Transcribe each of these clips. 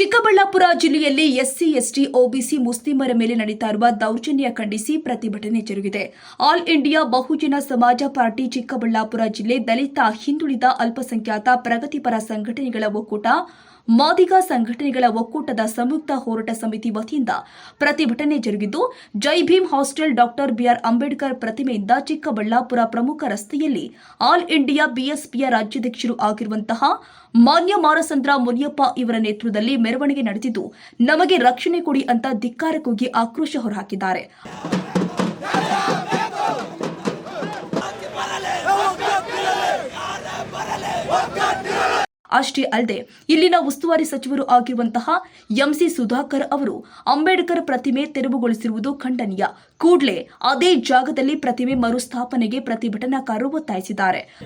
ಚಿಕ್ಕಬಳ್ಳಾಪುರ ಜಿಲ್ಲೆಯಲ್ಲಿ SC, ST OBC ಮುಸ್ಲಿಮರ ಮೇಲೆ ನಡೀತಾ ಇರುವ ದೌರ್ಜನ್ಯ ಖಂಡಿಸಿ ಪ್ರತಿಭಟನೆ ಜರುಗಿದೆ. ಆಲ್ ಇಂಡಿಯಾ ಬಹುಜನ ಸಮಾಜ ಪಾರ್ಟಿ ಚಿಕ್ಕಬಳ್ಳಾಪುರ ಜಿಲ್ಲೆ ದಲಿತ ಹಿಂದುಳಿದ ಅಲ್ಪಸಂಖ್ಯಾತ ಪ್ರಗತಿಪರ ಸಂಘಟನೆಗಳ ಒಕ್ಕೂಟ ಮಾದಿಗ ಸಂಘಟನೆಗಳ ಒಕ್ಕೂಟದ ಸಂಯುಕ್ತ ಹೋರಾಟ ಸಮಿತಿ ವತಿಯಿಂದ ಪ್ರತಿಭಟನೆ ಜರುಗಿದ್ದು, Jai Bhim hostel doctor BR Ambedkar ಪ್ರತಿಮೆಯಿಂದ Chikkaballapur ಪ್ರಮುಖ ರಸ್ತೆಯಲ್ಲಿ ಆಲ್ ಇಂಡಿಯಾ ಬಿಎಸ್ಪಿಯ ರಾಜ್ಯಾಧ್ಯಕ್ಷರು ಆಗಿರುವಂತಹ ಮಾನ್ಯ ಮಾರಸಂದ್ರ ಮುನಿಯಪ್ಪ ಇವರ ನೇತೃತ್ವದಲ್ಲಿ ಮೆರವಣಿಗೆ ನಡೆದಿದ್ದು, ನಮಗೆ ರಕ್ಷಣೆ ಕೊಡಿ ಅಂತ ಧಿಕ್ಕಾರ ಕೂಗಿ ಆಕ್ರೋಶ ಹೊರಹಾಕಿದ್ದಾರೆ. ಅಷ್ಟೇ ಅಲ್ಲದೆ ಇಲ್ಲಿನ ಉಸ್ತುವಾರಿ ಸಚಿವರು ಆಗಿರುವಂತಹ ಎಂಸಿ ಸುಧಾಕರ್ ಅವರು ಅಂಬೇಡ್ಕರ್ ಪ್ರತಿಮೆ ತೆರವುಗೊಳಿಸಿರುವುದು ಖಂಡನೀಯ. ಕೂಡಲೇ ಅದೇ ಜಾಗದಲ್ಲಿ ಪ್ರತಿಮೆ ಮರುಸ್ಥಾಪನೆಗೆ ಪ್ರತಿಭಟನಾಕಾರರು ಒತ್ತಾಯಿಸಿದ್ದಾರೆ.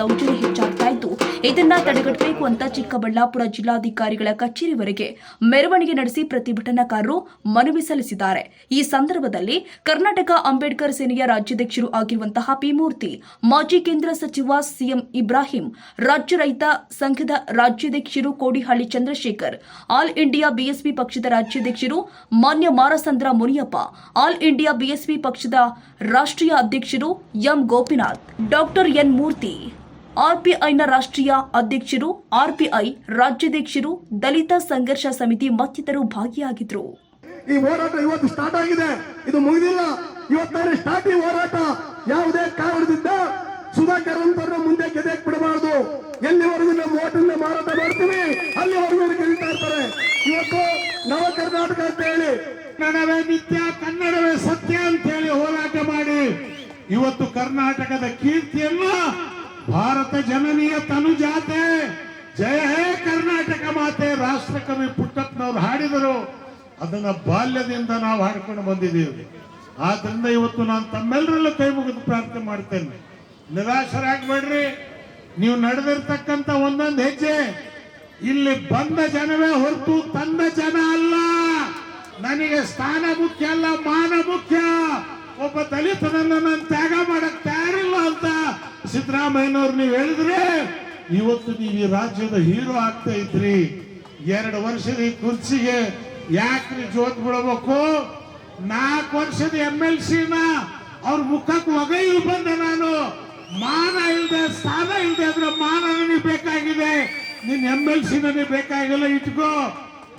ದೌರ್ಜನ್ಯ ಹೆಚ್ಚಾಗ್ತಾ ಇದ್ದು ಇದನ್ನ ತಡೆಗಟ್ಟಬೇಕು ಅಂತ ಚಿಕ್ಕಬಳ್ಳಾಪುರ ಜಿಲ್ಲಾಧಿಕಾರಿಗಳ ಕಚೇರಿವರೆಗೆ ಮೆರವಣಿಗೆ ನಡೆಸಿ ಪ್ರತಿಭಟನಾಕಾರರು ಮನವಿ ಸಲ್ಲಿಸಿದ್ದಾರೆ. ಈ ಸಂದರ್ಭದಲ್ಲಿ ಕರ್ನಾಟಕ ಅಂಬೇಡ್ಕರ್ ಸೇನೆಯ ರಾಜ್ಯಾಧ್ಯಕ್ಷರು ಆಗಿರುವಂತಹ ಪಿ ಮೂರ್ತಿ ಮಾಜಿ ಕೇಂದ್ರ ಸಚಿವ ಸಿಎಂ ಇಬ್ರಾಹಿಂ, ರಾಜ್ಯ ರೈತ ಸಂಘದ ರಾಜ್ಯಾಧ್ಯಕ್ಷರು Kodihalli Chandrashekar, all India BSP ಪಕ್ಷದ ರಾಜ್ಯಾಧ್ಯಕ್ಷರು ಮಾನ್ಯ Marasandra Muniyappa, all India BSP ಪಕ್ಷದ ರಾಷ್ಟ್ರೀಯ ಅಧ್ಯಕ್ಷರು M Gopinath, doctor N Murthy. ಆರ್ಪಿಐನ ರಾಷ್ಟ್ರೀಯ ಅಧ್ಯಕ್ಷರು ಆರ್ಪಿಐ ರಾಜ್ಯಾಧ್ಯಕ್ಷರು ದಲಿತ ಸಂಘರ್ಷ ಸಮಿತಿ ಮತ್ತಿತರರು ಭಾಗಿಯಾಗಿದ್ರು. ಈ ಹೋರಾಟ ಇವತ್ತು ಸ್ಟಾರ್ಟ್ ಆಗಿದೆ. ಇದು ಮುಗಿದಿಲ್ಲ. ಇವತ್ತಾರೆ ಸ್ಟಾರ್ಟ್ ಈ ಹೋರಾಟ. ಯಾವುದೇ ಕಾರಣದಿಂದ ಸುಧಾಕರ್ ಅಂತವ್ರನ್ನ ಮುಂದೆ ಗೆದೆಕ್ ಬಿಡಬಾರದು. ಎಲ್ಲಿವರೆಗೂ ನಮ್ಮ ಓಟನ್ನ ಮಾರಾಟ ಮಾಡ್ತೀವಿ ಅಲ್ಲಿವರೆಗೂ ಗೆಲ್ತಾ ಇರ್ತಾರೆ. ಇವತ್ತು ನವ ಕರ್ನಾಟಕ ಅಂತ ಹೇಳಿ. ಕನ್ನಡವೇ ನಿತ್ಯ ಕನ್ನಡವೇ ಸತ್ಯ ಅಂತ ಹೇಳಿ ಹೋರಾಟ ಮಾಡಿ. ಇವತ್ತು ಕರ್ನಾಟಕದ ಕೀರ್ತಿಯನ್ನ ಭಾರತ ಜನನೀಯ ತನುಜಾತೆ ಜಯ ಹೇ ಕರ್ನಾಟಕ ಮಾತೆ. ರಾಷ್ಟ್ರಕವಿ ಪುಟ್ಟಪ್ಪನವ್ರು ಹಾಡಿದರು. ಅದನ್ನ ಬಾಲ್ಯದಿಂದ ನಾವು ಹಾಡ್ಕೊಂಡು ಬಂದಿದ್ದೀವಿ. ಆದ್ರಿಂದ ಇವತ್ತು ನಾನು ತಮ್ಮೆಲ್ಲರಲ್ಲೂ ಕೈ ಮುಗಿದು ಪ್ರಾರ್ಥನೆ ಮಾಡ್ತೇನೆ. ನಿರಾಶರಾಗಬೇಡ್ರಿ. ನೀವು ನಡೆದಿರ್ತಕ್ಕಂಥ ಒಂದೊಂದು ಹೆಜ್ಜೆ ಇಲ್ಲಿ ಬಂದ ಜನವೇ ಹೊರತು ತಂದ ಜನ ಅಲ್ಲ. ನನಗೆ ಸ್ಥಾನ ಮುಖ್ಯ ಅಲ್ಲ, ಮಾನ ಮುಖ್ಯ. ಒಬ್ಬ ದಲಿತನನ್ನ ನಾನು ತ್ಯಾಗ ಮಾಡಕ್ ಅಂತ ಸಿದ್ದರಾಮಯ್ಯನವ್ರು ನೀವು ಹೇಳಿದ್ರೆ ಇವತ್ತು ನೀವು ಈ ರಾಜ್ಯದ ಹೀರೋ ಆಗ್ತಾ ಇದ್ರಿ. ಎರಡು ವರ್ಷದ ಈ ಕುರ್ಚಿಗೆ ಯಾಕ್ರಿ ಜೋತ್ ಬಿಡಬೇಕು? ನಾಲ್ಕು ವರ್ಷದ ಎಂ ಎಲ್ ಸಿನ ಅವ್ರ ಮುಖಕ್ಕೆ ಒಗೈಲು ಬಂದೆ ನಾನು. ಮಾನ ಇಲ್ಲದೆ ಸ್ಥಾನ ಇಲ್ಲದೆ ಅದ್ರ ಮಾನ ನನಗೆ ಬೇಕಾಗಿದೆ. ನಿನ್ನ ಎಂ ಎಲ್ ಸಿ ಬೇಕಾಗಿಲ್ಲ, ಇಟ್ಕೋ.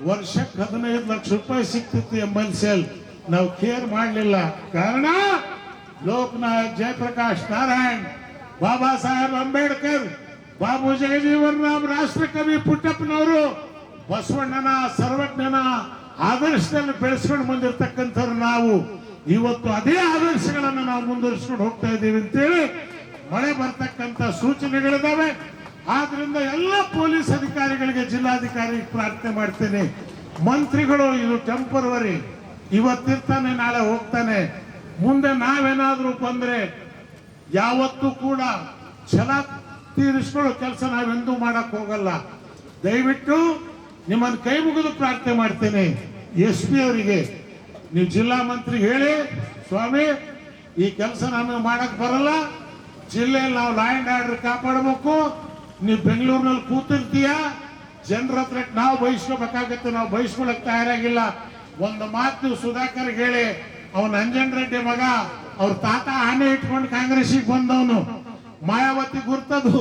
ವರ್ಷಕ್ಕೆ ಹದಿನೈದು ಲಕ್ಷ ರೂಪಾಯಿ ಸಿಕ್ತಿತ್ತು ಎಂ ಎಲ್ ಸಿ ನಾವು ಕೇರ್ ಮಾಡಲಿಲ್ಲ. ಕಾರಣ ಲೋಕನಾಥ್, ಜಯಪ್ರಕಾಶ್, ನಾರಾಯಣ್. ಬಾಬಾ ಸಾಹೇಬ್ ಅಂಬೇಡ್ಕರ್, ಬಾಬು ಜಗಜೀವನ್ ರಾಮ್ ರಾಷ್ಟ್ರಕವಿ ಪುಟ್ಟಪ್ಪನವರು, ಬಸವಣ್ಣನ ಸರ್ವಜ್ಞನ ಆದರ್ಶದಲ್ಲಿ ಬೆಳೆಸ್ಕೊಂಡು ಬಂದಿರತಕ್ಕಂಥವ್ರು ನಾವು. ಇವತ್ತು ಅದೇ ಆದರ್ಶಗಳನ್ನು ನಾವು ಮುಂದುವರಿಸ್ಕೊಂಡು ಹೋಗ್ತಾ ಇದ್ದೀವಿ ಅಂತೇಳಿ ಮಳೆ ಬರ್ತಕ್ಕಂಥ ಸೂಚನೆಗಳಿದಾವೆ. ಆದ್ರಿಂದ ಎಲ್ಲ ಪೊಲೀಸ್ ಅಧಿಕಾರಿಗಳಿಗೆ ಜಿಲ್ಲಾಧಿಕಾರಿ ಪ್ರಾರ್ಥನೆ ಮಾಡ್ತೇನೆ. ಮಂತ್ರಿಗಳು, ಇದು ಟೆಂಪರವರಿ ಇವತ್ತಿರ್ತಾನೆ, ನಾಳೆ ಹೋಗ್ತಾನೆ. ಮುಂದೆ ನಾವೇನಾದ್ರೂ ಬಂದ್ರೆ ಯಾವತ್ತೂ ಕೂಡ ಛಲ ತೀರಿಸ್ಕೊಳ್ಳೋ ಕೆಲಸ ನಾವೆಂದೂ ಮಾಡಕ್ ಹೋಗಲ್ಲ. ದಯವಿಟ್ಟು ನಿಮ್ಮನ್ನು ಕೈ ಮುಗಿದು ಪ್ರಾರ್ಥನೆ ಮಾಡ್ತೇನೆ. ಎಸ್ ಪಿ ಅವರಿಗೆ. ನೀವು ಜಿಲ್ಲಾ ಮಂತ್ರಿ ಹೇಳಿ, ಸ್ವಾಮಿ, ಈ ಕೆಲಸ ನಮಗೆ ಮಾಡಕ್ ಬರಲ್ಲ. ಜಿಲ್ಲೆಯಲ್ಲಿ ನಾವು ಲಾ ಅಂಡ್ ಆರ್ಡರ್ ಕಾಪಾಡಬೇಕು. ನೀವು ಬೆಂಗಳೂರಿನಲ್ಲಿ ಕೂತಿರ್ತೀಯ? ಜನರ ಹತ್ರ ನಾವು ಬಯಸ್ಕೋಬೇಕಾಗತ್ತೆ, ನಾವು ಬಯಸ್ಕೊಳಕ್ ತಯಾರಾಗಿಲ್ಲ. ಒಂದು ಮಾತು ಸುಧಾಕರ್ ಹೇಳಿ, ಅವನ ಅಂಜನ್ ರೆಡ್ಡಿ ಮಗ ಅವ್ರ ತಾತ ಆನೆ ಇಟ್ಕೊಂಡು ಕಾಂಗ್ರೆಸ್ಸಿಗೆ ಬಂದವನು. ಮಾಯಾವತಿ ಗುರ್ತದು.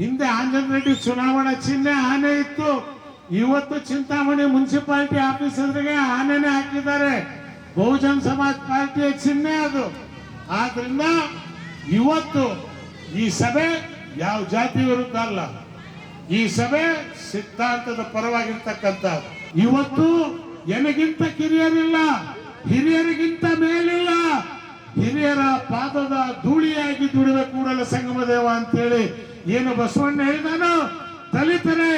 ಹಿಂದೆ ಆಂಜನ್ ರೆಡ್ಡಿ ಚುನಾವಣಾ ಚಿಹ್ನೆ ಆನೆ ಇತ್ತು. ಇವತ್ತು ಚಿಂತಾಮಣಿ ಮುನ್ಸಿಪಾಲಿಟಿ ಆಫೀಸ್ ಎದುರಿಗೆ ಆನೆನೆ ಹಾಕಿದ್ದಾರೆ. ಬಹುಜನ್ ಸಮಾಜ್ ಪಾರ್ಟಿಯ ಚಿಹ್ನೆ ಅದು. ಆದ್ರಿಂದ ಇವತ್ತು ಈ ಸಭೆ ಯಾವ ಜಾತಿ ವಿರುದ್ಧ ಅಲ್ಲ. ಈ ಸಭೆ ಸಿದ್ಧಾಂತದ ಪರವಾಗಿರ್ತಕ್ಕಂಥ. ಇವತ್ತು ಎನಗಿಂತ ಕಿರಿಯರಿಲ್ಲ, ಹಿರಿಯರಿಗಿಂತ ಮೇಲಿಲ್ಲ. ಹಿರಿಯರ ಪಾದದ ಧೂಳಿಯಾಗಿ ದುಡಿದ ಕೂಡಲ ಸಂಗಮದೇವ ಅಂತೇಳಿ ಏನು ಬಸವಣ್ಣ ಹೇಳಿದಾನೋ? ದಲಿತರೇ,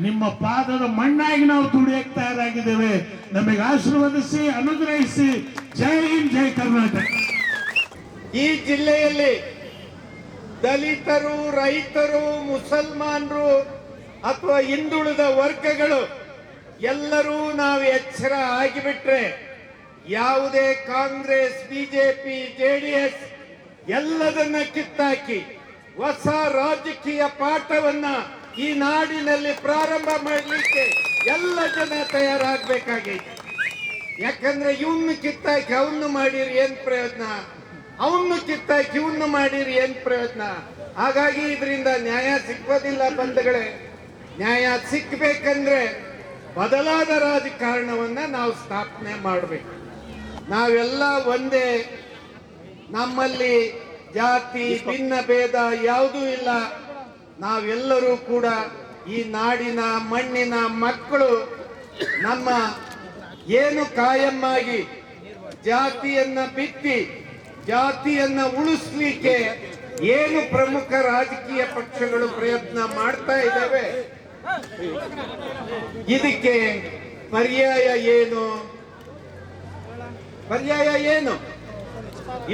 ನಿಮ್ಮ ಪಾದದ ಮಣ್ಣಾಗಿ ನಾವು ದುಡಿಯಕ್ಕೆ ತಯಾರಾಗಿದ್ದೇವೆ. ನಮಗೆ ಆಶೀರ್ವದಿಸಿ, ಅನುಗ್ರಹಿಸಿ. ಜೈ ಹಿಂದ್, ಜೈ ಕರ್ನಾಟಕ. ಈ ಜಿಲ್ಲೆಯಲ್ಲಿ ದಲಿತರು, ರೈತರು, ಮುಸಲ್ಮಾನರು ಅಥವಾ ಹಿಂದುಳಿದ ವರ್ಗಗಳು ಎಲ್ಲರೂ ನಾವು ಎಚ್ಚರ ಆಗಿಬಿಟ್ರೆ ಯಾವುದೇ ಕಾಂಗ್ರೆಸ್, ಬಿಜೆಪಿ ಜೆಡಿಎಸ್ ಎಲ್ಲದನ್ನ ಕಿತ್ತಾಕಿ ಹೊಸ ರಾಜಕೀಯ ಪಾಠವನ್ನ ಈ ನಾಡಿನಲ್ಲಿ ಪ್ರಾರಂಭ ಮಾಡಲಿಕ್ಕೆ ಎಲ್ಲ ಜನ ತಯಾರಾಗಬೇಕಾಗೈತೆ. ಯಾಕಂದ್ರೆ ಇವನ್ನ ಕಿತ್ತಾಕಿ ಅವನ್ನ ಮಾಡಿರಿ ಏನ್ ಪ್ರಯೋಜನ? ಅವನ್ನ ಕಿತ್ತಾಕಿ ಇವನ್ನ ಮಾಡಿರಿ ಏನ್ ಪ್ರಯೋಜನ? ಹಾಗಾಗಿ ಇದರಿಂದ ನ್ಯಾಯ ಸಿಕ್ಕೋದಿಲ್ಲ ಬಂಧುಗಳೇ. ನ್ಯಾಯ ಸಿಕ್ಕಬೇಕಂದ್ರೆ ಬದಲಾದ ರಾಜಕಾರಣವನ್ನ ನಾವು ಸ್ಥಾಪನೆ ಮಾಡಬೇಕು. ನಾವೆಲ್ಲ ಒಂದೇ. ನಮ್ಮಲ್ಲಿ ಜಾತಿ ಭಿನ್ನ ಭೇದ ಯಾವುದೂ ಇಲ್ಲ. ನಾವೆಲ್ಲರೂ ಕೂಡ ಈ ನಾಡಿನ ಮಣ್ಣಿನ ಮಕ್ಕಳು. ನಮ್ಮ ಏನು ಕಾಯಮ್ಮಾಗಿ ಜಾತಿಯನ್ನ ಬಿತ್ತಿ ಜಾತಿಯನ್ನ ಉಳಿಸ್ಲಿಕ್ಕೆ ಏನು ಪ್ರಮುಖ ರಾಜಕೀಯ ಪಕ್ಷಗಳು ಪ್ರಯತ್ನ ಮಾಡ್ತಾ ಇದ್ದಾವೆ? ಇದಕ್ಕೆ ಪರ್ಯಾಯ ಏನು? ಪರ್ಯಾಯ ಏನು?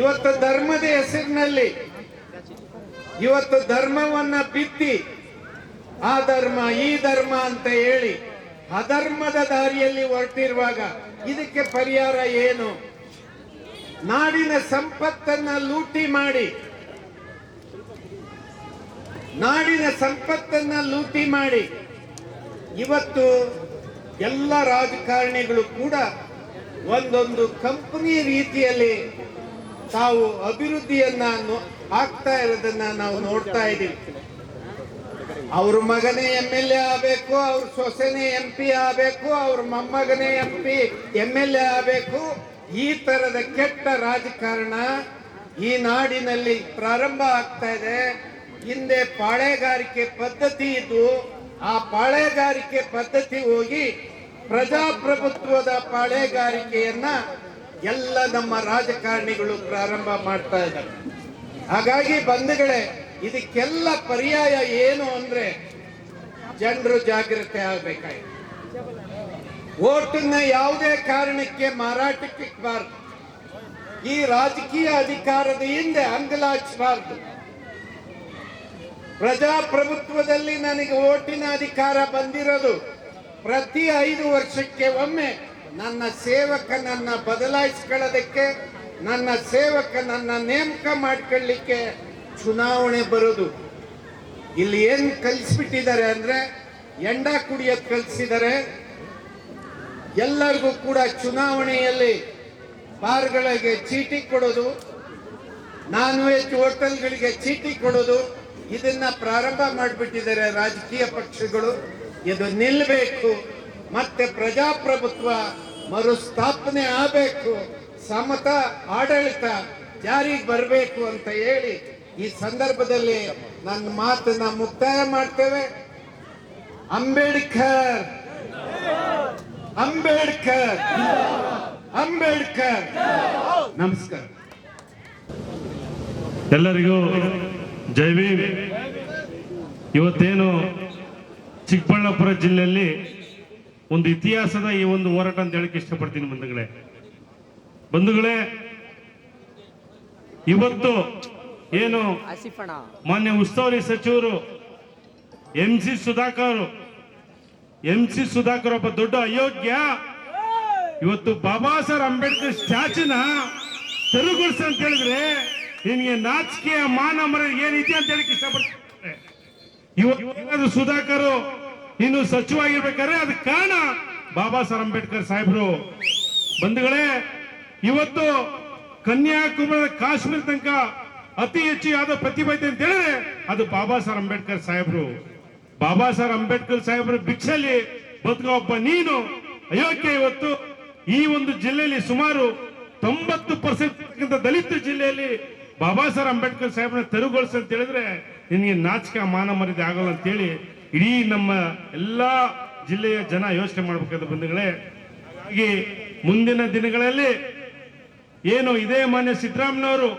ಇವತ್ತು ಧರ್ಮದ ಹೆಸರಿನಲ್ಲಿ, ಇವತ್ತು ಧರ್ಮವನ್ನ ಬಿತ್ತಿ, ಆ ಧರ್ಮ, ಈ ಧರ್ಮ ಅಂತ ಹೇಳಿ, ಅಧರ್ಮದ ದಾರಿಯಲ್ಲಿ ಹೊರಟಿರುವಾಗ ಇದಕ್ಕೆ ಪರಿಹಾರ ಏನು? ನಾಡಿನ ಸಂಪತ್ತನ್ನ ಲೂಟಿ ಮಾಡಿ, ನಾಡಿನ ಸಂಪತ್ತನ್ನ ಲೂಟಿ ಮಾಡಿ, ಇವತ್ತು ಎಲ್ಲ ರಾಜಕಾರಣಿಗಳು ಕೂಡ ಒಂದೊಂದು ಕಂಪನಿ ರೀತಿಯಲ್ಲಿ ತಾವು ಅಭಿವೃದ್ಧಿಯನ್ನ ಆಗ್ತಾ ಇರೋದನ್ನ ನಾವು ನೋಡ್ತಾ ಇದ್ದೀವಿ. ಅವ್ರ ಮಗನೇ ಎಂ ಎಲ್ ಎ ಆಗಬೇಕು, ಅವ್ರ ಸೊಸೆನೇ ಎಂ ಪಿ ಆಗಬೇಕು, ಅವ್ರ ಮೊಮ್ಮಗನೇ M P M L A ಆಗಬೇಕು. ಈ ತರದ ಕೆಟ್ಟ ರಾಜಕಾರಣ ಈ ನಾಡಿನಲ್ಲಿ ಪ್ರಾರಂಭ ಆಗ್ತಾ ಇದೆ. ಹಿಂದೆ ಪಾಳೆಗಾರಿಕೆ ಪದ್ಧತಿ ಇದ್ದು, ಆ ಪಾಳೆಗಾರಿಕೆ ಪದ್ಧತಿ ಹೋಗಿ ಪ್ರಜಾಪ್ರಭುತ್ವದ ಪಾಳೆಗಾರಿಕೆಯನ್ನ ಎಲ್ಲ ನಮ್ಮ ರಾಜಕಾರಣಿಗಳು ಪ್ರಾರಂಭ ಮಾಡ್ತಾ ಇದ್ದಾರೆ. ಹಾಗಾಗಿ ಬಂಧುಗಳೇ, ಇದಕ್ಕೆಲ್ಲ ಪರ್ಯಾಯ ಏನು ಅಂದ್ರೆ ಜನರು ಜಾಗ್ರತೆ ಆಗ್ಬೇಕಾಯ್ತು. ಓಟನ್ನ ಯಾವುದೇ ಕಾರಣಕ್ಕೆ ಮಾರಾಟಕ್ಕೆ ಇಕ್ಬಾರ್ದು ಈ ರಾಜಕೀಯ ಅಧಿಕಾರದ ಹಿಂದೆ ಅಂಗಲಾಚಬಾರ್ದು ಪ್ರಜಾಪ್ರಭುತ್ವದಲ್ಲಿ ನನಗೆ ಓಟಿನ ಅಧಿಕಾರ ಬಂದಿರೋದು ಪ್ರತಿ ಐದು ವರ್ಷಕ್ಕೆ ಒಮ್ಮೆ ನನ್ನ ಸೇವಕನನ್ನ ಬದಲಾಯಿಸ್ಕೊಳ್ಳೋದಕ್ಕೆ, ನನ್ನ ಸೇವಕನನ್ನ ನೇಮಕ ಮಾಡ್ಕೊಳ್ಳಿಕ್ಕೆ ಚುನಾವಣೆ ಬರೋದು. ಇಲ್ಲಿ ಏನು ಕಲಿಸ್ಬಿಟ್ಟಿದ್ದಾರೆ ಅಂದ್ರೆ, ಎಂಡ ಕುಡಿಯೋದು ಕಲಿಸಿದ್ದಾರೆ. ಎಲ್ಲರಿಗೂ ಕೂಡ ಚುನಾವಣೆಯಲ್ಲಿ ಬಾರ್ಗಳಿಗೆ ಚೀಟಿ ಕೊಡೋದು ನಾನ್ ವೆಜ್ ಹೋಟೆಲ್ಗಳಿಗೆ ಚೀಟಿ ಕೊಡೋದು, ಇದನ್ನ ಪ್ರಾರಂಭ ಮಾಡಿಬಿಟ್ಟಿದ್ದಾರೆ ರಾಜಕೀಯ ಪಕ್ಷಗಳು. ಇದು ನಿಲ್ಲಬೇಕು ಮತ್ತೆ ಪ್ರಜಾಪ್ರಭುತ್ವ ಮರುಸ್ಥಾಪನೆ ಆಗಬೇಕು, ಸಮತ ಆಡಳಿತ ಜಾರಿಗೆ ಬರಬೇಕು ಅಂತ ಹೇಳಿ ಈ ಸಂದರ್ಭದಲ್ಲಿ ನನ್ನ ಮಾತನ್ನ ಮುಕ್ತಾಯ ಮಾಡ್ತೇವೆ. ಅಂಬೇಡ್ಕರ್! ಅಂಬೇಡ್ಕರ್! ಅಂಬೇಡ್ಕರ್! ನಮಸ್ಕಾರ. ಎಲ್ಲರಿಗೂ ಜೈ ಭೀಮ್. ಇವತ್ತೇನು ಚಿಕ್ಕಬಳ್ಳಾಪುರ ಜಿಲ್ಲೆಯಲ್ಲಿ ಒಂದು ಇತಿಹಾಸದ ಈ ಒಂದು ಹೋರಾಟ ಅಂತ ಹೇಳಕ್ಕೆ ಇಷ್ಟಪಡ್ತೀನಿ ಬಂಧುಗಳೇ. ಬಂಧುಗಳೇ ಇವತ್ತು ಏನು ಮಾನ್ಯ ಉಸ್ತುವಾರಿ ಸಚಿವರು M C Sudhakar M C Sudhakar ಒಬ್ಬ ದೊಡ್ಡ ಅಯೋಗ್ಯ. ಇವತ್ತು ಬಾಬಾ ಸಾಹೇಬ್ ಅಂಬೇಡ್ಕರ್ ಸ್ಟ್ಯಾಚುನ ತೆರವುಗೊಳಿಸ ಅಂತ ಹೇಳಿದ್ರೆ ನಿನ್ಗೆ ನಾಚಿಕೆಯ ಮಾನ ಮರ ಏನಿದೆ ಅಂತ ಹೇಳಕ್ಕೆ ಇಷ್ಟಪಡ್ತಾರೆ ಇವತ್ತು ಸುಧಾಕರ್ ಇನ್ನು ಸಚಿವಾಗಿರ್ಬೇಕಾದ್ರೆ ಅದಕ್ಕೆ ಕಾರಣ ಬಾಬಾ ಸಾಹೇಬ್ ಅಂಬೇಡ್ಕರ್ ಸಾಹೇಬ್ರು. ಬಂಧುಗಳೇ, ಇವತ್ತು ಕನ್ಯಾಕುಮಾರಿ ಕಾಶ್ಮೀರ ತನಕ ಅತಿ ಹೆಚ್ಚು ಯಾವ್ದೋ ಪ್ರತಿಭೆ ಐತೆ ಅಂತ ಹೇಳಿದ್ರೆ ಅದು ಬಾಬಾ ಸಾಹೇಬ್ ಅಂಬೇಡ್ಕರ್ ಸಾಹೇಬ್ರು. ಬಾಬಾ ಸಾಹೇಬ್ ಅಂಬೇಡ್ಕರ್ ಸಾಹೇಬ್ರ ಭಿಕ್ಷೆಯಲ್ಲಿ ಬದುಕೋ ಒಬ್ಬ ನೀನು. ಅಯೋಗ್ಯ ಇವತ್ತು ಈ ಒಂದು ಜಿಲ್ಲೆಯಲ್ಲಿ ಸುಮಾರು ತೊಂಬತ್ತು ಪರ್ಸೆಂಟ್ ದಲಿತ ಜಿಲ್ಲೆಯಲ್ಲಿ ಬಾಬಾ ಸಾಹೇಬ್ ಅಂಬೇಡ್ಕರ್ ಸಾಹೇಬ್ನ ತೆರವುಗೊಳಿಸಿ ಅಂತ ಹೇಳಿದ್ರೆ ನಿನಗೆ ನಾಚಿಕ ಮಾನ ಮರ್ಯಾದೆ ಆಗೋಲ್ಲ ಅಂತೇಳಿ ಇಡೀ ನಮ್ಮ ಎಲ್ಲ ಜಿಲ್ಲೆಯ ಜನ ಯೋಚನೆ ಮಾಡಬೇಕಾದ ಬಂಧುಗಳೇ, ಹಾಗಾಗಿ ಮುಂದಿನ ದಿನಗಳಲ್ಲಿ ಏನು ಇದೇ ಮಾನ್ಯ ಸಿದ್ದರಾಮಯ್ಯವರು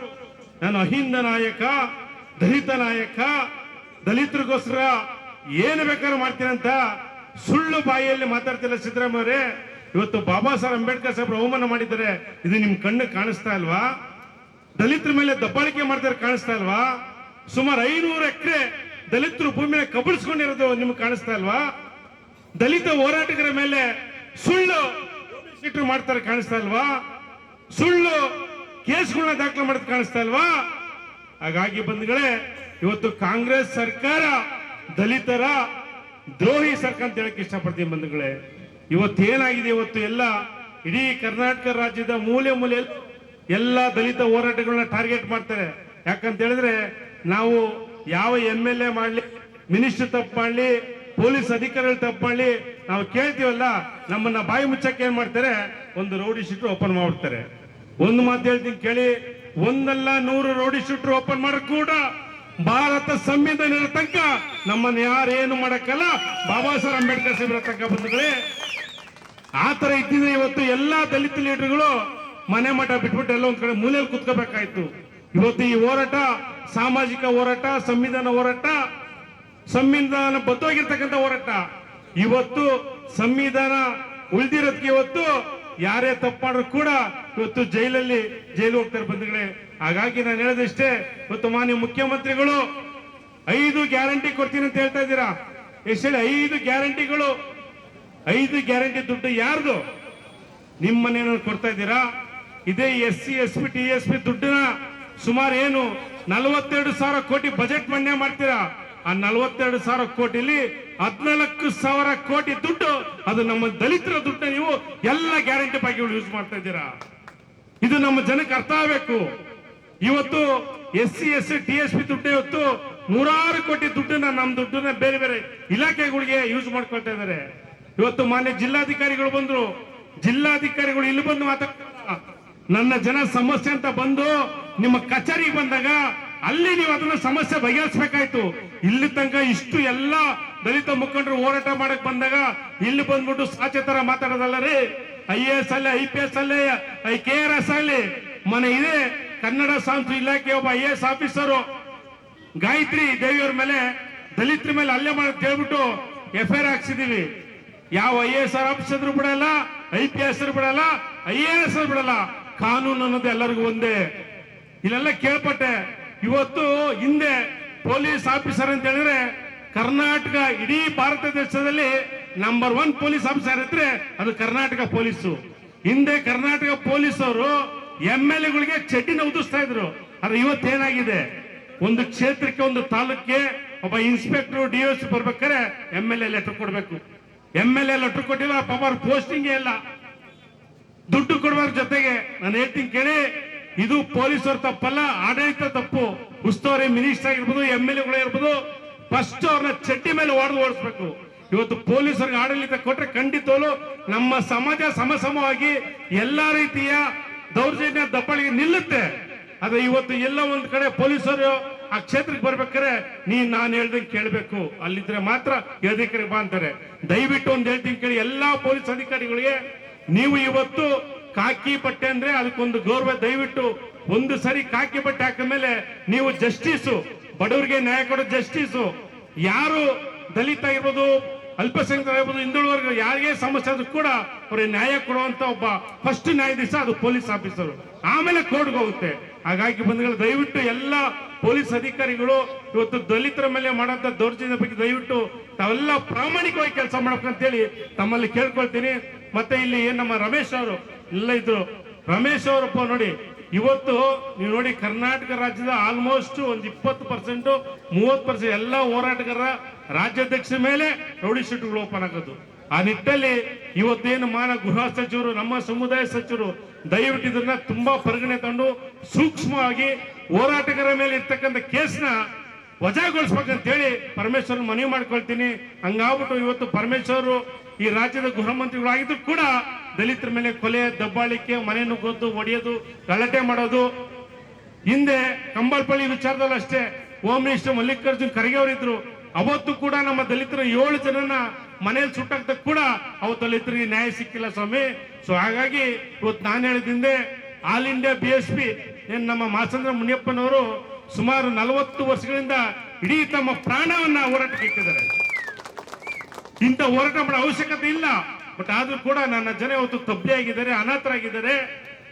ನಾನು ಅಹಿಂದ ನಾಯಕ, ದಲಿತ ನಾಯಕ, ದಲಿತರಿಗೋಸ್ಕರ ಏನು ಬೇಕಾದ್ರೂ ಮಾಡ್ತೀನಿ ಅಂತ ಸುಳ್ಳು ಬಾಯಿಯಲ್ಲಿ ಮಾತಾಡ್ತಿಲ್ಲ ಸಿದ್ದರಾಮಯ್ಯವರೇ ಇವತ್ತು ಬಾಬಾ ಸಾಹೇಬ್ ಅಂಬೇಡ್ಕರ್ ಸಾಹೇಬ್ರು ಅವಮಾನ ಮಾಡಿದ್ದಾರೆ. ಇದು ನಿಮ್ ಕಣ್ಣು ಕಾಣಿಸ್ತಾ ಇಲ್ವಾ? ದಲಿತರ ಮೇಲೆ ದಬ್ಬಾಳಿಕೆ ಮಾಡ್ತಾರೆ ಕಾಣಿಸ್ತಾ ಇಲ್ವಾ? ಸುಮಾರು ಐನೂರು ಎಕರೆ ದಲಿತರು ಭೂಮಿನ ಕಬಳಿಸ್ಕೊಂಡಿರೋದು ನಿಮ್ಗೆ ಕಾಣಿಸ್ತಾ ಇಲ್ವಾ? ದಲಿತ ಹೋರಾಟಗಾರ ಮೇಲೆ ಸುಳ್ಳು ಸಿಟ್ಟು ಮಾಡ್ತಾರೆ ಕಾಣಿಸ್ತಾ ಇಲ್ವಾ? ಸುಳ್ಳು ಕೇಸ್ಗಳನ್ನ ದಾಖಲೆ ಮಾಡೋದು ಕಾಣಿಸ್ತಾ ಇಲ್ವಾ? ಹಾಗಾಗಿ ಬಂಧುಗಳೇ, ಇವತ್ತು ಕಾಂಗ್ರೆಸ್ ಸರ್ಕಾರ ದಲಿತರ, ದ್ರೋಹಿ ಸರ್ಕಾರ ಅಂತ ಹೇಳಕ್ಕೆ ಇಷ್ಟಪಡ್ತೀನಿ ಬಂಧುಗಳೇ. ಇವತ್ತು ಏನಾಗಿದೆ ಇವತ್ತು ಎಲ್ಲ? ಇಡೀ ಕರ್ನಾಟಕ ರಾಜ್ಯದ ಮೂಲೆ ಮೂಲೆ ಎಲ್ಲ ದಲಿತ ಹೋರಾಟಗಳನ್ನ ಟಾರ್ಗೆಟ್ ಮಾಡ್ತಾರೆ. ಯಾಕಂತ ಹೇಳಿದ್ರೆ ನಾವು ಯಾವ ಎಂ ಎಲ್ ಎ ಮಾಡಲಿ ಮಿನಿಸ್ಟರ್ ತಪ್ಪು ಮಾಡಲಿ ಪೊಲೀಸ್ ಅಧಿಕಾರಿಗಳು ತಪ್ಪು ಮಾಡಲಿ ನಾವು ಕೇಳ್ತೀವಲ್ಲ, ನಮ್ಮನ್ನ ಬಾಯಿ ಮುಚ್ಚಕ್ಕೆ ಏನ್ ಮಾಡ್ತಾರೆ, ಒಂದು ರೌಡಿ ಶೀಟ್ರು ಓಪನ್ ಮಾಡ್ಬಿಡ್ತಾರೆ. ಒಂದು ಮಾತು ಹೇಳ್ತೀನಿ ಕೇಳಿ, ಒಂದಲ್ಲ ನೂರು ರೌಡಿ ಶೀಟ್ರು ಓಪನ್ ಮಾಡಕ್ ಕೂಡ ಭಾರತ ಸಂವಿಧಾನ ತನಕ ನಮ್ಮನ್ನ ಯಾರೇನು ಮಾಡಕ್ಕಲ್ಲ, ಬಾಬಾ ಸಾಹೇಬ್ ಅಂಬೇಡ್ಕರ್ ಸಾಹೇಬ್ರ ತನಕ ಬಂಧುಗಳೇ ಆ ತರ ಇದ್ದಿದ್ರೆ ಇವತ್ತು ಎಲ್ಲಾ ದಲಿತ ಲೀಡರ್ಗಳು ಮನೆ ಮಠ ಬಿಟ್ಬಿಟ್ಟು ಎಲ್ಲ ಒಂದ್ ಕಡೆ ಮೂಲೆಯಲ್ಲಿ ಕುತ್ಕೋಬೇಕಾಯ್ತು. ಇವತ್ತು ಈ ಹೋರಾಟ ಸಾಮಾಜಿಕ ಹೋರಾಟ, ಸಂವಿಧಾನ ಹೋರಾಟ, ಸಂವಿಧಾನ ಬದ್ಧವಾಗಿರ್ತಕ್ಕಂಥ ಹೋರಾಟ. ಇವತ್ತು ಸಂವಿಧಾನ ಉಳಿದಿರೋದಕ್ಕೆ ಇವತ್ತು ಯಾರೇ ತಪ್ಪು ಕೂಡ ಇವತ್ತು ಜೈಲಲ್ಲಿ ಜೈಲು ಹೋಗ್ತಾರೆ ಬಂಧುಗಳೇ. ಹಾಗಾಗಿ ನಾನು ಹೇಳೋದಿಷ್ಟೇ, ಇವತ್ತು ಮಾನ್ಯ ಮುಖ್ಯಮಂತ್ರಿಗಳು ಐದು ಗ್ಯಾರಂಟಿ ಕೊಡ್ತೀನಿ ಅಂತ ಹೇಳ್ತಾ ಇದ್ದೀರಾ? ಎಷ್ಟು ಹೇಳಿ, ಐದು ಗ್ಯಾರಂಟಿಗಳು, ಐದು ಗ್ಯಾರಂಟಿ ದುಡ್ಡು ಯಾರ್ದು? ನಿಮ್ಮ ಮನೆಯನ್ನು ಕೊಡ್ತಾ ಇದ್ದೀರಾ? ಇದೇ S C, S P, T S P ದುಡ್ಡನ್ನ ಸುಮಾರು ಏನು ನಲವತ್ತೆರಡು ಸಾವಿರ ಕೋಟಿ ಬಜೆಟ್ ಮಂಡನೆ ಮಾಡ್ತೀರಾ? ಆ ನಲವತ್ತೆರಡು ಸಾವಿರ ಕೋಟಿಲಿ ಹದಿನಾಲ್ಕು ಸಾವಿರ ಕೋಟಿ ದುಡ್ಡು, ಅದು ನಮ್ಮ ದಲಿತರ ದುಡ್ಡು ನೀವು ಎಲ್ಲ ಗ್ಯಾರಂಟಿ ಬಾಕಿಗಳು ಯೂಸ್ ಮಾಡ್ತಾ ಇದ್ದೀರಾ? ಇದು ನಮ್ಮ ಜನಕ್ಕೆ ಅರ್ಥ ಆಗಬೇಕು. ಇವತ್ತು S C S C T S P ದುಡ್ಡು ಇವತ್ತು ನೂರಾರು ಕೋಟಿ ದುಡ್ಡನ್ನ ನಮ್ಮ ದುಡ್ಡನ್ನ ಬೇರೆ ಬೇರೆ ಇಲಾಖೆಗಳಿಗೆ ಯೂಸ್ ಮಾಡ್ಕೊಳ್ತಾ ಇದ್ದಾರೆ. ಇವತ್ತು ಮಾನ್ಯ ಜಿಲ್ಲಾಧಿಕಾರಿಗಳು ಬಂದ್ರು. ಜಿಲ್ಲಾಧಿಕಾರಿಗಳು ಇಲ್ಲಿ ಬಂದು ಮಾತಾಡ್ತಾರೆ ನನ್ನ ಜನ ಸಮಸ್ಯೆ ಅಂತ ಬಂದು ನಿಮ್ಮ ಕಚೇರಿಗೆ ಬಂದಾಗ ಅಲ್ಲಿ ನೀವು ಅದನ್ನ ಸಮಸ್ಯೆ ಬಗೆಹರಿಸಬೇಕಾಯ್ತು. ಇಲ್ಲಿ ತನಕ ಇಷ್ಟು ಎಲ್ಲ ದಲಿತ ಮುಖಂಡರು ಹೋರಾಟ ಮಾಡಕ್ ಬಂದಾಗ ಇಲ್ಲಿ ಬಂದ್ಬಿಟ್ಟು ಸಾಚೆ ಮಾತಾಡೋದಲ್ಲ ರೀ? ಐ ಎ ಎಸ್ ಅಲ್ಲಿ, ಐ ಪಿ ಎಸ್ ಅಲ್ಲಿ, ಐ ಕೆ ಆರ್ ಎಸ್ ಅಲ್ಲಿ. ಮನೆ ಇದೆ. ಕನ್ನಡ ಸಾಂಸ್ಕೃತಿಕ ಇಲಾಖೆ ಒಬ್ಬ I A S officer. Gayatri ದೇವಿಯವ್ರ ಮೇಲೆ, ದಲಿತರ ಮೇಲೆ ಹಲ್ಲೆ ಮಾಡೋದು ಹೇಳ್ಬಿಟ್ಟು ಎಫ್ ಐ ಆರ್ ಹಾಕ್ಸಿದೀವಿ. ಯಾವ I A S or officer ಬಿಡಲ್ಲ, ಐ ಪಿ ಎಸ್ ಬಿಡಲ್ಲ, ಐ ಎ ಎಸ್ ಬಿಡಲ್ಲ. ಕಾನೂನು ಅನ್ನೋದು ಎಲ್ಲರಿಗೂ ಒಂದೇ. ಇಲ್ಲೆಲ್ಲ ಕೇಳ್ಪಟ್ಟೆ. ಇವತ್ತು ಹಿಂದೆ ಪೊಲೀಸ್ ಆಫೀಸರ್ ಅಂತ ಹೇಳಿದ್ರೆ ಕರ್ನಾಟಕ ಇಡೀ ಭಾರತ ದೇಶದಲ್ಲಿ ನಂಬರ್ ಒನ್ ಪೊಲೀಸ್ ಆಫೀಸರ್ ಇದ್ರೆ ಅದು ಕರ್ನಾಟಕ ಪೊಲೀಸು. ಹಿಂದೆ ಕರ್ನಾಟಕ ಪೊಲೀಸ್ ಅವರು ಎಂ ಎಲ್ ಎಗಳಿಗೆ ಚಡ್ಡಿನ ಉದಿಸ್ತಾ ಇದ್ರು. ಆದ್ರೆ ಇವತ್ತೇನಾಗಿದೆ ಒಂದು ಕ್ಷೇತ್ರಕ್ಕೆ, ಒಂದು ತಾಲೂಕಿಗೆ ಒಬ್ಬ ಇನ್ಸ್ಪೆಕ್ಟರ್ ಡಿ ಎಸ್ ಬರ್ಬೇಕಾದ್ರೆ ಎಂ ಎಲ್ ಎ ಲೆಟರ್ ಕೊಡ್ಬೇಕು. ಎಂ ಎಲ್ ಎ ಲೆಟರ್ ಕೊಟ್ಟಿಲ್ಲ, ಪಾಪ ಅವ್ರ ಪೋಸ್ಟಿಂಗೇ ಇಲ್ಲ. ದುಡ್ಡು ಕೊಡುವ ಜೊತೆಗೆ. ನಾನು ಹೇಳ್ತೀನಿ ಕೇಳಿ. ಇದು ಪೊಲೀಸರ ತಪ್ಪಲ್ಲ, ಆಡಳಿತ ತಪ್ಪು. ಉಸ್ತುವಾರಿ ಮಿನಿಸ್ಟರ್ ಆಗಿರ್ಬೋದು, ಎಂ ಎಲ್ ಎಗಳು ಇರ್ಬೋದು ಫಸ್ಟ್ ಅವ್ರನ್ನ ಚಟ್ಟಿ ಮೇಲೆ ಹೊಡೆದು ಓಡಿಸ್ಬೇಕು. ಇವತ್ತು ಪೊಲೀಸರಿಗೆ ಆಡಳಿತ ಕೊಟ್ಟರೆ ಖಂಡಿತವಲು ನಮ್ಮ ಸಮಾಜ ಸಮಸಮವಾಗಿ ಎಲ್ಲಾ ರೀತಿಯ ದೌರ್ಜನ್ಯ ದಪ್ಪಳಿಗೆ ನಿಲ್ಲುತ್ತೆ. ಆದ್ರೆ ಇವತ್ತು ಎಲ್ಲ ಒಂದ್ ಕಡೆ ಪೊಲೀಸರು ಆ ಕ್ಷೇತ್ರಕ್ಕೆ ಬರ್ಬೇಕಾದ್ರೆ ನೀ ನಾನು ಹೇಳ್ದಂಗೆ ಕೇಳಬೇಕು. ಅಲ್ಲಿದ್ರೆ ಮಾತ್ರ ಅಧಿಕಾರಿ ಬಾ ಅಂತಾರೆ. ದಯವಿಟ್ಟು ಒಂದ್ ಹೇಳ್ತೀನಿ ಕೇಳಿ, ಎಲ್ಲಾ ಪೊಲೀಸ್ ಅಧಿಕಾರಿಗಳಿಗೆ, ನೀವು ಇವತ್ತು ಕಾಕಿ ಬಟ್ಟೆ ಅಂದ್ರೆ ಅದಕ್ಕೊಂದು ಗೌರವ ದಯವಿಟ್ಟು ಒಂದು ಸರಿ ಕಾಕಿ ಬಟ್ಟೆ ಹಾಕಿದ ಮೇಲೆ ನೀವು ಜಸ್ಟಿಸು, ಬಡವರಿಗೆ ನ್ಯಾಯ ಕೊಡೋ ಜಸ್ಟಿಸು. ಯಾರು ದಲಿತ ಇರ್ಬೋದು ಅಲ್ಪಸಂಖ್ಯಾತ ಆಗಿರ್ಬೋದು ಹಿಂದುಳಿದ ಯಾರಿಗೆ ಸಮಸ್ಯೆ ಆದ್ರೂ ಕೂಡ ಅವ್ರಿಗೆ ನ್ಯಾಯ ಕೊಡುವಂತ ಒಬ್ಬ ಫಸ್ಟ್ ನ್ಯಾಯಾಧೀಶ ಅದು ಪೊಲೀಸ್ ಆಫೀಸರ್ ಆಮೇಲೆ ಕೋರ್ಟ್ಗೆ ಹೋಗುತ್ತೆ. ಹಾಗಾಗಿ ಬಂಧುಗಳು, ದಯವಿಟ್ಟು ಎಲ್ಲ ಪೊಲೀಸ್ ಅಧಿಕಾರಿಗಳು ಇವತ್ತು ದಲಿತರ ಮೇಲೆ ಮಾಡೋಂಥ ದೌರ್ಜನ್ಯದ ಬಗ್ಗೆ ದಯವಿಟ್ಟು ತಾವೆಲ್ಲ ಪ್ರಾಮಾಣಿಕವಾಗಿ ಕೆಲಸ ಮಾಡ್ಬೇಕಂತೇಳಿ ತಮ್ಮಲ್ಲಿ ಕೇಳ್ಕೊಳ್ತೀನಿ. ಮತ್ತೆ ಇಲ್ಲಿ ನಮ್ಮ ರಮೇಶ್ ಅವರು ಇಲ್ಲ ಇದ್ರು. ರಮೇಶ್ ಅವರಪ್ಪ ನೋಡಿ, ಇವತ್ತು ನೀವು ನೋಡಿ ಕರ್ನಾಟಕ ರಾಜ್ಯದ ಆಲ್ಮೋಸ್ಟ್ ಒಂದು ಇಪ್ಪತ್ತು ಪರ್ಸೆಂಟ್ ಮೂವತ್ತು ಪರ್ಸೆಂಟ್ ಎಲ್ಲ ಹೋರಾಟಗಾರ ರಾಜ್ಯಾಧ್ಯಕ್ಷ ಮೇಲೆ ರೌಡಿ ಶೀಟ್ಗಳು ಓಪನ್ ಆಗೋದು. ಆ ನಿಟ್ಟಲ್ಲಿ ಇವತ್ತೇನು ಮಾನ ಗೃಹ ಸಚಿವರು, ನಮ್ಮ ಸಮುದಾಯ ಸಚಿವರು ದಯವಿಟ್ಟು ಇದನ್ನ ತುಂಬಾ ಪರಿಗಣೆ ತಂದು ಸೂಕ್ಷ್ಮವಾಗಿ ಹೋರಾಟಗಾರ ಮೇಲೆ ಇರ್ತಕ್ಕಂಥ ಕೇಸ್ನ ವಜಾಗೊಳಿಸ್ಬೇಕಂತ ಹೇಳಿ ಪರಮೇಶ್ವರ್ ಮನವಿ ಮಾಡ್ಕೊಳ್ತೀನಿ. ಹಂಗಾಗ್ಬಿಟ್ಟು ಇವತ್ತು ಪರಮೇಶ್ವರ್ ಈ ರಾಜ್ಯದ ಗೃಹ ಮಂತ್ರಿಗಳಾಗಿದ್ರು ಕೂಡ ದಲಿತರ ಮೇಲೆ ಕೊಲೆ, ದಬ್ಬಾಳಿಕೆ ಮನೆ ನುಗ್ಗೋದು ಒಡೆಯೋದು, ಗಲಾಟೆ ಮಾಡೋದು. ಹಿಂದೆ ಕಂಬಳಪಳ್ಳಿ ವಿಚಾರದಲ್ಲಿ ಅಷ್ಟೇ ಹೋಮ್ ಮಿನಿಸ್ಟರ್ ಮಲ್ಲಿಕಾರ್ಜುನ್ ಖರ್ಗೆ ಅವರಿದ್ರು. ಅವತ್ತು ಕೂಡ ನಮ್ಮ ದಲಿತರ ಏಳು ಜನನ ಮನೇಲಿ ಸುಟ್ಟಾಕ್ದ ಕೂಡ ಅವ ದಲಿತರಿಗೆ ನ್ಯಾಯ ಸಿಕ್ಕಿಲ್ಲ ಸ್ವಾಮಿ. ಸೊ ಹಾಗಾಗಿ ಇವತ್ತು ನಾನು ಹೇಳಿದಿಂದೆ all India B S P ನಮ್ಮ ಮಾಸಂದ್ರ ಮುನಿಯಪ್ಪನವರು ಸುಮಾರು ನಲವತ್ತು ವರ್ಷಗಳಿಂದ ಇಡೀ ತಮ್ಮ ಪ್ರಾಣವನ್ನ ಹೋರಾಟಕ್ಕೆ ಇಟ್ಟಿದ್ದಾರೆ. ಇಂಥ ಹೋರಾಟ ಮಾಡೋ ಅವಶ್ಯಕತೆ ಇಲ್ಲ. ಬಟ್ ಆದ್ರೂ ಕೂಡ ನನ್ನ ಜನ ಇವತ್ತು ತಬ್ಬೆ ಆಗಿದ್ದಾರೆ ಅನಾಥರಾಗಿದ್ದಾರೆ.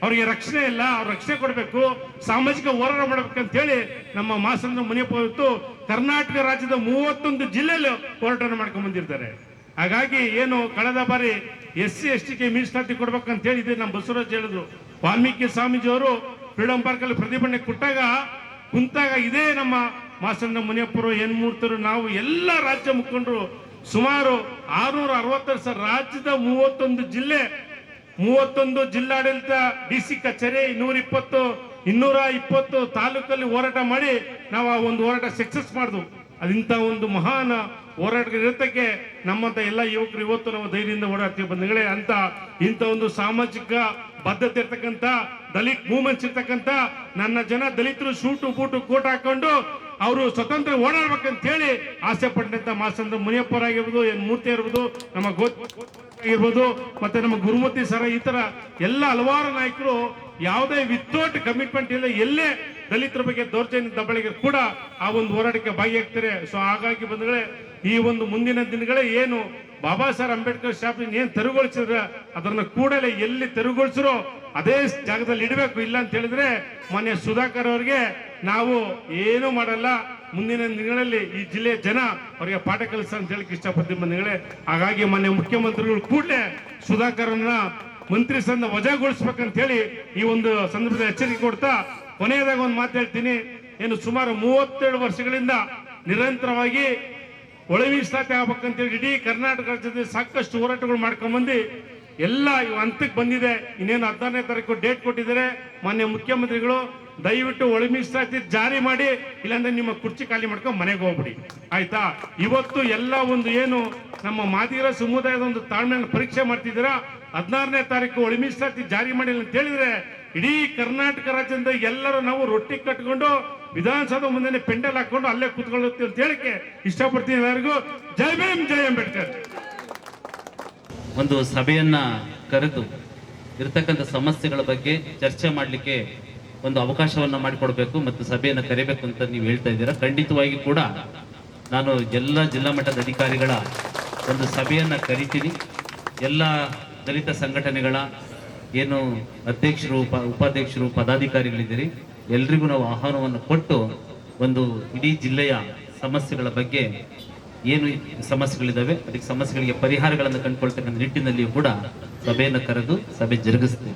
ಅವರಿಗೆ ರಕ್ಷಣೆ ಇಲ್ಲ, ಅವ್ರ ರಕ್ಷಣೆ ಕೊಡಬೇಕು, ಸಾಮಾಜಿಕ ಹೋರಾಟ ಅಂತ ಹೇಳಿ ನಮ್ಮ ಮಾಸಂದ್ರ ಮುನಿಯಪ್ಪ ಇವತ್ತು ಕರ್ನಾಟಕ ರಾಜ್ಯದ ಮೂವತ್ತೊಂದು ಜಿಲ್ಲೆಯಲ್ಲಿ ಹೋರಾಟ ಮಾಡ್ಕೊಂಡು ಬಂದಿರ್ತಾರೆ. ಹಾಗಾಗಿ ಏನು ಕಳೆದ ಬಾರಿ ಎಸ್ ಸಿ, ಎಸ್ ಟಿಗೆ ಮೀಸಲಾತಿ ಕೊಡ್ಬೇಕಂತ ಹೇಳಿದ್ರೆ ನಮ್ಮ ಬಸವರಾಜ್ ಹೇಳಿದ್ರು. ವಾಲ್ಮೀಕಿ ಸ್ವಾಮೀಜಿ ಅವರು ಫ್ರೀಡಂ ಪಾರ್ಕ್ ಅಲ್ಲಿ ಪ್ರತಿಭಟನೆ ಕೊಟ್ಟಾಗ ಕುಂತಾಗ ಇದೇ ನಮ್ಮ ಮಾಸಂದ್ರ ಮುನಿಯಪ್ಪರು ಎನ್ಮೂರ್ತರು ನಾವು ಎಲ್ಲ ರಾಜ್ಯ ಮುಖಂಡರು, ಸುಮಾರು ಆರುನೂರ ಅರವತ್ತರ ಸರ್ ರಾಜ್ಯದ ಮೂವತ್ತೊಂದು ಜಿಲ್ಲೆ, ಮೂವತ್ತೊಂದು ಜಿಲ್ಲಾಡಳಿತ, ಡಿ ಸಿ ಕಚೇರಿ ನೂರ ಇಪ್ಪತ್ತು ಇನ್ನೂರ ಇಪ್ಪತ್ತು ತಾಲೂಕಲ್ಲಿ ಹೋರಾಟ ಮಾಡಿ ನಾವು ಆ ಒಂದು ಹೋರಾಟ ಸಕ್ಸಸ್ ಮಾಡಿದ್ವು. ಅದಿಂತ ಒಂದು ಮಹಾನ್ ಹೋರಾಟ ಇರತಕ್ಕೆ ನಮ್ಮಂತ ಎಲ್ಲ ಯುವಕರು ಇವತ್ತು ನಾವು ಧೈರ್ಯದಿಂದ ಓಡಾಡ್ತೀವಿ ಬಂಧುಗಳೇ, ಅಂತ ಇಂಥ ಒಂದು ಸಾಮಾಜಿಕ ಬದ್ಧತೆ ಇರ್ತಕ್ಕಂಥ ದಲಿತ್ ಮೂವ್ಮೆಂಟ್ಸ್ ಇರ್ತಕ್ಕಂಥ ನನ್ನ ಜನ ದಲಿತರು ಸೂಟು ಬೂಟು ಕೋಟ್ ಹಾಕೊಂಡು ಅವರು ಸ್ವತಂತ್ರ ಓಡಾಡ್ಬೇಕಂತ ಹೇಳಿ ಆಸೆ ಪಟ್ಟಂತ ಮಾಸಂದ್ರ ಮುನಿಯಪ್ಪರಾಗಿರ್ಬೋದು ಎನ್ ಮೂರ್ತಿ ಇರ್ಬೋದು ನಮ್ಮ ಇರ್ಬೋದು ಮತ್ತೆ ನಮ್ಮ ಗುರುಮೂರ್ತಿ ಸರ ಈ ತರ ಎಲ್ಲ ಹಲವಾರು ನಾಯಕರು ಯಾವುದೇ ವಿತೌಟ್ ಕಮಿಟ್ಮೆಂಟ್ ಇಲ್ಲ ಎಲ್ಲೇ ದಲಿತರ ಬಗ್ಗೆ ದೌರ್ಜನ್ಯ ದಬ್ಬಳಿಗೆ ಕೂಡ ಆ ಒಂದು ಹೋರಾಟಕ್ಕೆ ಭಾಗಿಯಾಗ್ತಾರೆ. ಸೊ ಹಾಗಾಗಿ ಬಂದ್ಗಳೇ ಈ ಒಂದು ಮುಂದಿನ ದಿನಗಳೇ ಏನು ಬಾಬಾ ಸಾಹೇಬ್ ಅಂಬೇಡ್ಕರ್ ಶಾಪ್ ಏನ್ ತೆರವುಗೊಳಿಸಿದ್ರ ಅದನ್ನ ಕೂಡಲೇ ಎಲ್ಲಿ ತೆರವುಗೊಳಿಸಿರೋ ಅದೇ ಜಾಗದಲ್ಲಿ ಇಡಬೇಕು. ಇಲ್ಲ ಅಂತ ಹೇಳಿದ್ರೆ ಮೊನ್ನೆ ಸುಧಾಕರ್ ಅವರಿಗೆ ನಾವು ಏನು ಮಾಡಲ್ಲ. ಮುಂದಿನ ದಿನಗಳಲ್ಲಿ ಈ ಜಿಲ್ಲೆಯ ಜನ ಅವರಿಗೆ ಪಾಠ ಕಲಿಸ ಅಂತ ಹೇಳಕ್ ಇಷ್ಟಪಡ್ತೀನಿ ಬಂಧುಗಳೇ. ಹಾಗಾಗಿ ಮೊನ್ನೆ ಮುಖ್ಯಮಂತ್ರಿಗಳು ಕೂಡಲೇ ಸುಧಾಕರನ್ನ ಮಂತ್ರಿ ಸಂದ ವಜಾಗೊಳಿಸ್ಬೇಕಂತ ಹೇಳಿ ಈ ಒಂದು ಸಂದರ್ಭದಲ್ಲಿ ಎಚ್ಚರಿಕೆ ಕೊಡ್ತಾ ಕೊನೆಯದಾಗ ಒಂದು ಮಾತು ಹೇಳ್ತೀನಿ. ಏನು ಸುಮಾರು ಮೂವತ್ತೆರಡು ವರ್ಷಗಳಿಂದ ನಿರಂತರವಾಗಿ ಒಳ ಮೀಸಲಾತಿ ಆಗ್ಬೇಕಂತೇಳಿ ಇಡೀ ಕರ್ನಾಟಕ ರಾಜ್ಯದಲ್ಲಿ ಸಾಕಷ್ಟು ಹೋರಾಟಗಳು ಮಾಡ್ಕೊಂಡ್ ಬಂದು ಎಲ್ಲ ಇವ್ ಹಂತಕ್ಕೆ ಬಂದಿದೆ. ಇನ್ನೇನು ಹದಿನಾರನೇ ತಾರೀಕು ಡೇಟ್ ಕೊಟ್ಟಿದ್ದಾರೆ. ಮಾನ್ಯ ಮುಖ್ಯಮಂತ್ರಿಗಳು, ದಯವಿಟ್ಟು ಒಳ ಮೀಸಲಾತಿ ಜಾರಿ ಮಾಡಿ, ಇಲ್ಲಾಂದ್ರೆ ನಿಮ್ಮ ಕುರ್ಚಿ ಖಾಲಿ ಮಾಡ್ಕೊಂಡು ಮನೆಗೆ ಹೋಗ್ಬಿಡಿ. ಆಯ್ತಾ? ಇವತ್ತು ಎಲ್ಲ ಒಂದು ಏನು ನಮ್ಮ ಮಾದಿಗರ ಸಮುದಾಯದ ಒಂದು ತಾಳ್ಮೆಯನ್ನು ಪರೀಕ್ಷೆ ಮಾಡ್ತಿದ್ದೀರಾ? ಹದಿನಾರನೇ ತಾರೀಕು ಒಳ ಮೀಸಲಾತಿ ಜಾರಿ ಮಾಡಿಲ್ಲ ಅಂತ ಹೇಳಿದ್ರೆ, ಇಡೀ ಕರ್ನಾಟಕ ರಾಜ್ಯದಿಂದ ಎಲ್ಲರೂ ನಾವು ರೊಟ್ಟಿ ಕಟ್ಕೊಂಡು ವಿಧಾನಸೌಧ ಮುಂದೆ ಪೆಂಡಲ್ ಹಾಕೊಂಡು ಅಲ್ಲೇ ಕೂತ್ಕೊಳ್ಳುತ್ತೆ ಅಂತ ಹೇಳಕ್ಕೆ ಇಷ್ಟಪಡ್ತೀನಿ ಎಲ್ಲರಿಗೂ. ಜೈ ಭೀಮ್, ಜೈ ಅಂಬೇಡ್ಕರ್. ಒಂದು ಸಭೆಯನ್ನ ಕರೆದು ಇರತಕ್ಕಂಥ ಸಮಸ್ಯೆಗಳ ಬಗ್ಗೆ ಚರ್ಚೆ ಮಾಡಲಿಕ್ಕೆ ಒಂದು ಅವಕಾಶವನ್ನ ಮಾಡಿಕೊಡ್ಬೇಕು ಮತ್ತು ಸಭೆಯನ್ನು ಕರಿಬೇಕು ಅಂತ ನೀವು ಹೇಳ್ತಾ ಇದ್ದೀರಾ. ಖಂಡಿತವಾಗಿ ಕೂಡ ನಾನು ಎಲ್ಲ ಜಿಲ್ಲಾ ಮಟ್ಟದ ಅಧಿಕಾರಿಗಳ ಒಂದು ಸಭೆಯನ್ನು ಕರಿತೀನಿ. ಎಲ್ಲ ದಲಿತ ಸಂಘಟನೆಗಳ ಏನು ಅಧ್ಯಕ್ಷರು, ಉಪ, ಉಪಾಧ್ಯಕ್ಷರು, ಪದಾಧಿಕಾರಿಗಳಿದ್ದೀರಿ. ಎಲ್ರಿಗೂ ನಾವು ಆಹ್ವಾನವನ್ನು ಕೊಟ್ಟು ಒಂದು ಇಡೀ ಜಿಲ್ಲೆಯ ಸಮಸ್ಯೆಗಳ ಬಗ್ಗೆ ಏನು ಸಮಸ್ಯೆಗಳಿದಾವೆ ಅದಕ್ಕೆ ಸಮಸ್ಯೆಗಳಿಗೆ ಪರಿಹಾರಗಳನ್ನು ಕಂಡುಕೊಳ್ತಕ್ಕಂಥ ನಿಟ್ಟಿನಲ್ಲಿಯೂ ಕೂಡ ಸಭೆಯನ್ನು ಕರೆದು ಸಭೆ ಜರುಗಿಸ್ತೀವಿ